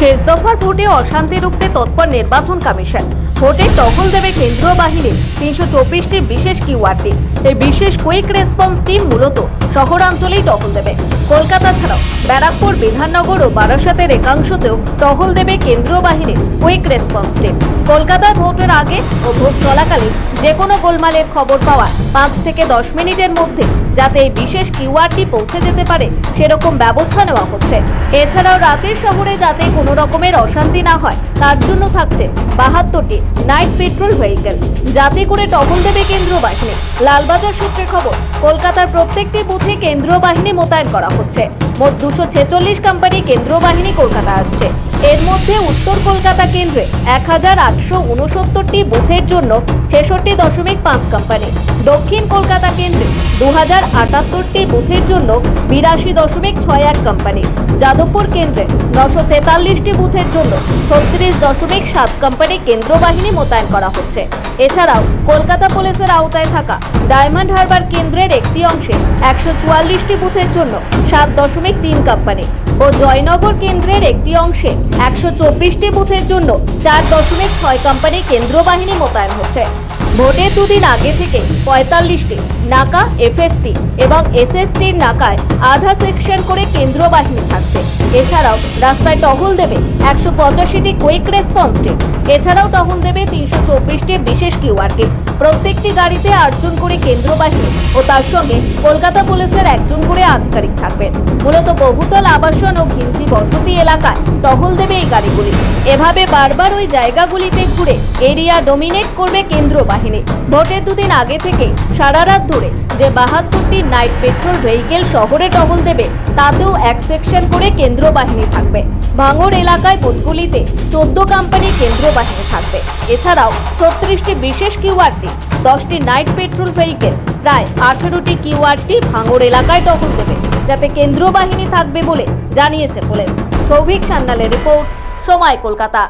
শেষ দফার ভোটে অশান্তি রুখতে তৎপর নির্বাচন কমিশন। ভোটে টহল দেবে কেন্দ্রীয় বাহিনীর তিনশো চব্বিশটি বিশেষ কিউআরটি এই বিশেষ কুইক রেসপন্স টিম মূলত শহরাঞ্চলেই টহল দেবে। কলকাতা ছাড়াও ব্যারাকপুর, বিধাননগর ও বারাসাতের একাংশতেও টহল দেবে কেন্দ্রীয় বাহিনীর কুইক রেসপন্স টিম। কলকাতায় ভোটের আগে ও ভোট চলাকালীন যে কোনো গোলমালের খবর পাওয়া পাঁচ থেকে দশ মিনিটের মধ্যে, যাতে এই বিশেষ কিউআরটি পৌঁছে যেতে পারে, সেরকম ব্যবস্থা নেওয়া হচ্ছে। এছাড়াও রাতের শহরে যাতে কোনো রকমের অশান্তি না হয়, তার জন্য থাকছে বাহাত্তরটি নাইট পেট্রোল ভেহিকেল। যাতে করে টহল দেবে কেন্দ্রীয় বাহিনী। লালবাজার সূত্রে খবর, কলকাতার প্রত্যেকটি বুথে কেন্দ্রীয় বাহিনী মোতায়েন করা হচ্ছে। মোট দুশো ছেচল্লিশ কোম্পানি কেন্দ্রীয় বাহিনী কলকাতা আসছে। এর মধ্যে উত্তর কলকাতা কেন্দ্রে এক হাজার আটশো উনসত্তরটি বুথের জন্য ছেষট্টি দশমিক পাঁচ কোম্পানি দক্ষিণ কলকাতা কেন্দ্রে দু হাজার আটাত্তরটি বুথের জন্য বিরাশি দশমিক ছয় এক কোম্পানি যাদবপুর কেন্দ্রে নশো তেতাল্লিশটি বুথের জন্য ছত্রিশ দশমিক সাত কোম্পানি কেন্দ্র বাহিনী মোতায়েন করা হচ্ছে। এছাড়াও কলকাতা পুলিশের আওতায় থাকা ডায়মন্ড হারবার কেন্দ্রের একটি অংশে একশো চুয়াল্লিশটি বুথের জন্য সাত দশমিক তিন কোম্পানি ও জয়নগর কেন্দ্রের একটি অংশে একশো চব্বিশটি বুথের জন্য চার দশমিক ছয় কোম্পানি কেন্দ্র বাহিনী মোতায়েন হচ্ছে। ভোটের দুদিন আগে থেকে পঁয়তাল্লিশটি নাকা এফএসটি এবং এসএসটির নাকায় আধা সেকশন করে কেন্দ্র বাহিনী থাকছে। এছাড়াও রাস্তায় টহল দেবে একশো পঁচাশিটি কুইক রেসপন্স টিম এছাড়াও টহল দেবে তিনশো চব্বিশটি বিশেষ কিউআরটি প্রত্যেকটি গাড়িতে আটজন করে কেন্দ্র বাহিনী ও তার সঙ্গে কলকাতা পুলিশের একজন করে আধিকারিক থাকবেন মূলত বহুতল আবাসন ও ঘিঞ্চি বসতি এলাকায় টহল দেবে এই গাড়িগুলি। এভাবে বারবার ওই জায়গাগুলিতে ঘুরে এরিয়া ডোমিনেট করবে কেন্দ্র বাহিনী ভোটের দুদিন আগে থেকে সারা রাত ধরে যে বাহাত্তরটি নাইট পেট্রোল ভেহিকেল শহরে টহল দেবে, তাতেও এক সেকশন করে কেন্দ্র বাহিনী থাকবে। ভাঙড় এলাকায় বুথগুলিতে চোদ্দ কোম্পানি কেন্দ্রীয় বাহিনী থাকবে। এছাড়াও ছত্রিশটি বিশেষ কিউআরটি, দশটি নাইট পেট্রোল ভেহিকেল, প্রায় আঠেরোটি কিউআরটি ভাঙড় এলাকায় টহল দেবে, যাতে কেন্দ্রীয় বাহিনী থাকবে বলে জানিয়েছে পুলিশ। সৌভিক সান্নালের রিপোর্ট, সময় কলকাতা।